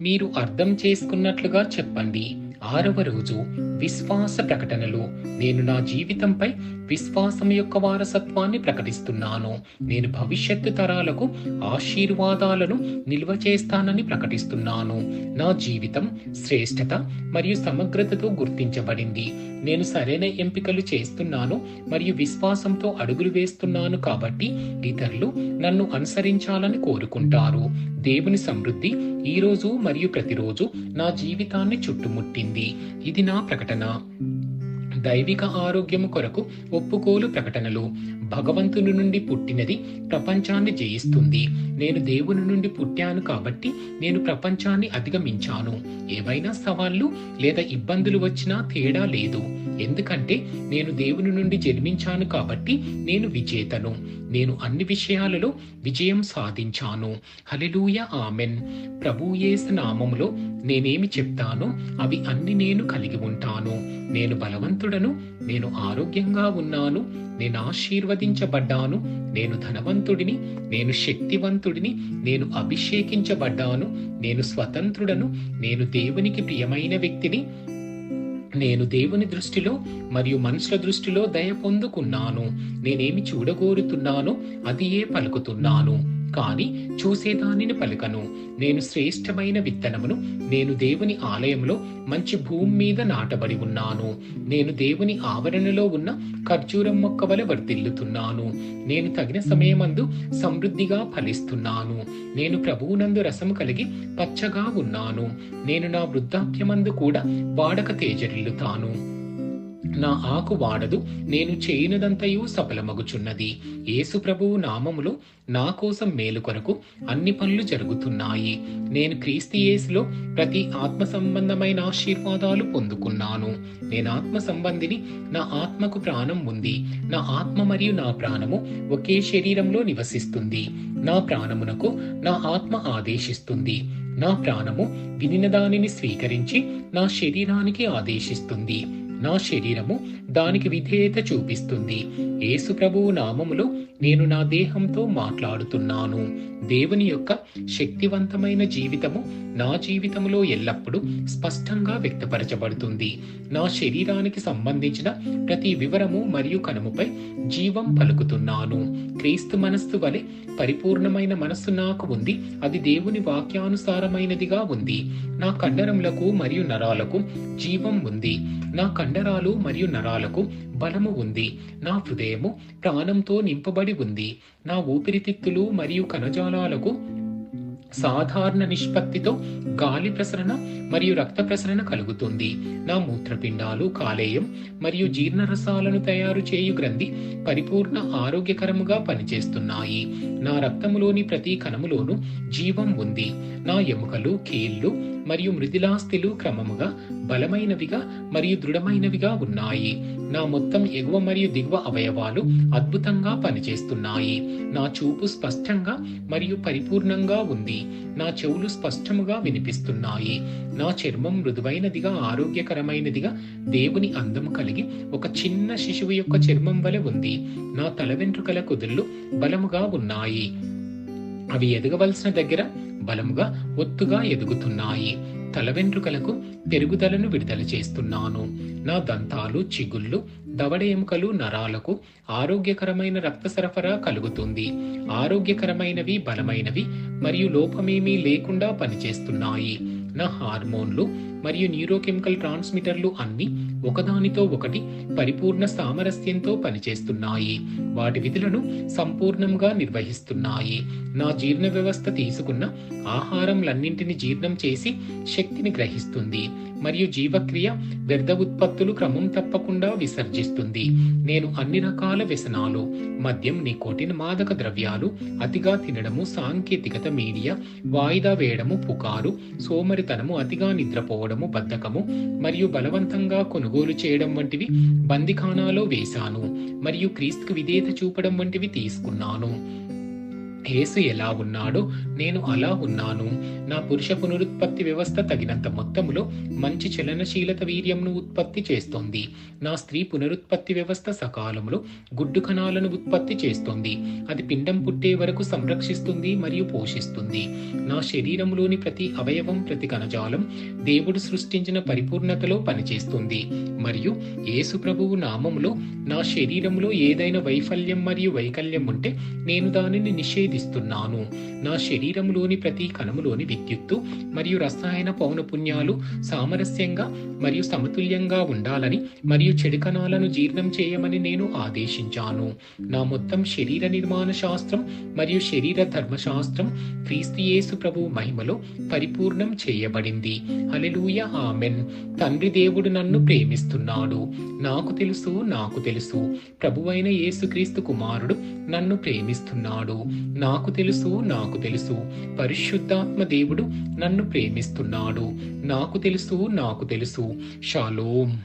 మీరు అర్థం చేసుకున్నట్లుగా చెప్పండి. ఆరవ రోజు విశ్వాస ప్రకటనలు. నేను నా జీవితంపై విశ్వాసం యొక్క వారసత్వాన్ని ప్రకటిస్తున్నాను. నేను భవిష్యత్తు తరాలకు ఆశీర్వాదాలను నిల్వ చేస్తానని ప్రకటిస్తున్నాను. నా జీవితం శ్రేష్టత మరియు సమగ్రతతో గుర్తించబడింది. నేను సరైన ఎంపికలు చేస్తున్నాను మరియు విశ్వాసంతో అడుగులు వేస్తున్నాను కాబట్టి ఇతరులు నన్ను అనుసరించాలని కోరుకుంటారు. దేవుని సమృద్ధి ఈ రోజు మరియు ప్రతిరోజు నా జీవితాన్ని చుట్టుముట్టింది. ఇది నా ప్రకటన. ta nó దైవిక ఆరోగ్యము కొరకు ఒప్పుకోలు ప్రకటనలు. భగవంతుని నుండి పుట్టినది ప్రపంచాన్ని జయిస్తుంది. నేను దేవుని నుండి పుట్టాను కాబట్టి నేను ప్రపంచాన్ని అధిగమించాను. ఏవైనా సవాళ్ళు లేదా ఇబ్బందులు వచ్చినా తేడా లేదు. ఎందుకంటే నేను దేవుని నుండి జన్మించాను కాబట్టి నేను విజేతను. నేను అన్ని విషయాలలో విజయం సాధించాను. Hallelujah amen. ప్రభుయేసు నామములో నేనేమి చెప్తానో అవి అన్ని నేను కలిగి ఉంటాను. నేను ధనవంతుడను. నేను ఆరోగ్యంగా ఉన్నాను. నేను ఆశీర్వదించబడ్డాను. నేను ధనవంతుడిని. నేను శక్తివంతుడిని. నేను అభిషేకించబడ్డాను. నేను స్వతంత్రుడను. నేను దేవునికి ప్రియమైన వ్యక్తిని. నేను దేవుని దృష్టిలో మరియు మనుషుల దృష్టిలో దయ పొందుకున్నాను. నేనేమి చూడగోరుతున్నానో అది ఏ పలుకుతున్నాను. కానీ చూసేదానిని పలుకను. నేను శ్రేష్టమైన విత్తనమును నేను దేవుని ఆలయంలో మంచి భూమి మీద నాటబడి ఉన్నాను. నేను దేవుని ఆవరణలో ఉన్న ఖర్జూరం మొక్క వలె వర్ధిల్లుతున్నాను. నేను తగిన సమయమందు సమృద్ధిగా ఫలిస్తున్నాను. నేను ప్రభువునందు రసము కలిగి పచ్చగా ఉన్నాను. నేను నా వృద్ధాప్యమందు కూడా వాడక తేజరిల్లుతాను. నా ఆకు వాడదు నేను చేయనదంతయు సఫలమగుచున్నది. యేసు ప్రభువు నామములో నా కోసం మేలు కొరకు అన్ని పనులు జరుగుతున్నాయి. నేను క్రీస్తు యేసులో ప్రతి ఆత్మ సంబంధమైన ఆశీర్వాదాలు పొందుకున్నాను. నేను ఆత్మ సంబంధిని నా ఆత్మకు ప్రాణం ఉంది. నా ఆత్మ మరియు నా ప్రాణము ఒకే శరీరంలో నివసిస్తుంది. నా ప్రాణమునకు నా ఆత్మ ఆదేశిస్తుంది. నా ప్రాణము వినిన దానిని స్వీకరించి నా శరీరానికి ఆదేశిస్తుంది. నా శరీరము దానికి విధేయత చూపిస్తుంది. యేసు ప్రభువు నామములో నేను నా దేహంతో మాట్లాడుతున్నాను. దేవుని యొక్క శక్తివంతమైన జీవితము నా జీవితములో ఎల్లప్పుడూ స్పష్టంగా వ్యక్తపరచబడుతుంది. నా శరీరానికి సంబంధించిన ప్రతి వివరము మరియు కనుముపై జీవం పలుకుతున్నాను. క్రీస్తు మనస్సు వలె పరిపూర్ణమైన మనస్సు నాకు ఉంది. అది దేవుని వాక్యానుసారమైనదిగా ఉంది. నా కండరములకు మరియు నరాలకు జీవం ఉంది. నా కండరాలు మరియు నరాలకు బలము ఉంది. నా హృదయము ప్రాణంతో నింపబడి ఉంది. నా ఊపిరితిత్తులు మరియు కణజాలాలకు సాధారణ నిష్పత్తితో గాలి ప్రసరణ మరియు రక్త ప్రసరణ కలుగుతుంది. నా మూత్రపిండాలు కాలేయం మరియు జీర్ణరసాలను తయారు చేయు గ్రంథి పరిపూర్ణ ఆరోగ్యకరముగా పనిచేస్తున్నాయి. నా రక్తములోని ప్రతి కణములోనూ జీవం ఉంది. నా ఎముకలు కీళ్ళు మరియు మృదిలాస్థిలు క్రమముగా బలమైనవిగా మరియు దృఢమైనవిగా ఉన్నాయి. నా మొత్తం ఎగువ మరియు దిగువ అవయవాలు అద్భుతంగా పనిచేస్తున్నాయి. నా చూపు స్పష్టంగా మరియు పరిపూర్ణంగా ఉంది. నా చెవులు స్పష్టముగా వినిపిస్తున్నాయి. నా చర్మం మృదువైనదిగా ఆరోగ్యకరమైనదిగా దేవుని అందము కలిగి ఒక చిన్న శిశువు యొక్క చర్మం వలె ఉంది. నా తల వెంట్రుకల కుదుళ్ళు బలముగా ఉన్నాయి. అవి ఎదగవలసిన దగ్గర బలముగా ఒత్తుగా ఎదుగుతున్నాయి. తల వెంట్రుకలకు పెరుగుదలను విడుదల చేస్తున్నాను. నా దంతాలు చిగుళ్ళు దవడ ఎముకలు నరాలకు ఆరోగ్యకరమైన రక్త సరఫరా కలుగుతుంది. ఆరోగ్యకరమైనవి బలమైనవి మరియు లోపమేమీ లేకుండా పనిచేస్తున్నాయి. నా హార్మోన్లు మరియు న్యూరోకెమికల్ ట్రాన్స్మిటర్లు అన్ని ఒకదానితో ఒకటి పరిపూర్ణ సామరస్యంతో పనిచేస్తున్నాయి. వాటి విధులను సంపూర్ణంగా నిర్వహిస్తున్నాయి. నా జీర్ణ వ్యవస్థ తీసుకున్న ఆహారంలన్నింటిని జీర్ణం చేసి శక్తిని గ్రహిస్తుంది మరియు జీవక్రియ వ్యర్థ ఉత్పత్తులు క్రమం తప్పకుండా విసర్జిస్తుంది. నేను అన్ని రకాల వ్యసనాలు మద్యం నికోటిన్ మాదక ద్రవ్యాలు అతిగా తినడము సాంకేతికత మీడియా వాయిదా వేయడము పుకారు సోమరి సోమరితనము అతిగా నిద్రపోవడము బద్ధకము మరియు బలవంతంగా కొనుగోలు చేయడం వంటివి బందిఖానాలో వేశాను మరియు క్రీస్తుకు విధేయత చూపడం వంటివి తీసుకున్నాను. యేసు ఎలా ఉన్నాడో నేను అలా ఉన్నాను. నా పురుష పునరుత్పత్తి వ్యవస్థ తగినంత మొత్తములో మంచి చలనశీలత వీర్యంను ఉత్పత్తి చేస్తోంది. నా స్త్రీ పునరుత్పత్తి వ్యవస్థ సకాలంలో గుడ్డు కణాలను ఉత్పత్తి చేస్తుంది. అది పిండం పుట్టే వరకు సంరక్షిస్తుంది మరియు పోషిస్తుంది. నా శరీరంలోని ప్రతి అవయవం ప్రతి కణజాలం దేవుడు సృష్టించిన పరిపూర్ణతలో పనిచేస్తుంది. మరియు యేసు ప్రభువు నామములో నా శరీరంలో ఏదైనా వైఫల్యం మరియు వైకల్యం ఉంటే నేను దానిని నిషేధి నిషేధిస్తున్నాను నా శరీరంలోని ప్రతి కణములోని విద్యుత్తు మరియు రసాయన పౌనపుణ్యాలు సామరస్యంగా మరియు సమతుల్యంగా ఉండాలని మరియు చెడు కణాలను జీర్ణం చేయమని నేను ఆదేశించాను. నా మొత్తం శరీర నిర్మాణ శాస్త్రం మరియు శరీర ధర్మశాస్త్రం క్రీస్తియేసు ప్రభు మహిమలో పరిపూర్ణం చేయబడింది. Hallelujah amen. తండ్రి దేవుడు నన్ను ప్రేమిస్తున్నాడు. నాకు తెలుసు నాకు తెలుసు. ప్రభువైన యేసుక్రీస్తు కుమారుడు నన్ను ప్రేమిస్తున్నాడు. నాకు తెలుసు నాకు తెలుసు. పరిశుద్ధాత్మ దేవుడు నన్ను ప్రేమిస్తున్నాడు. నాకు తెలుసు నాకు తెలుసు. షాలోం.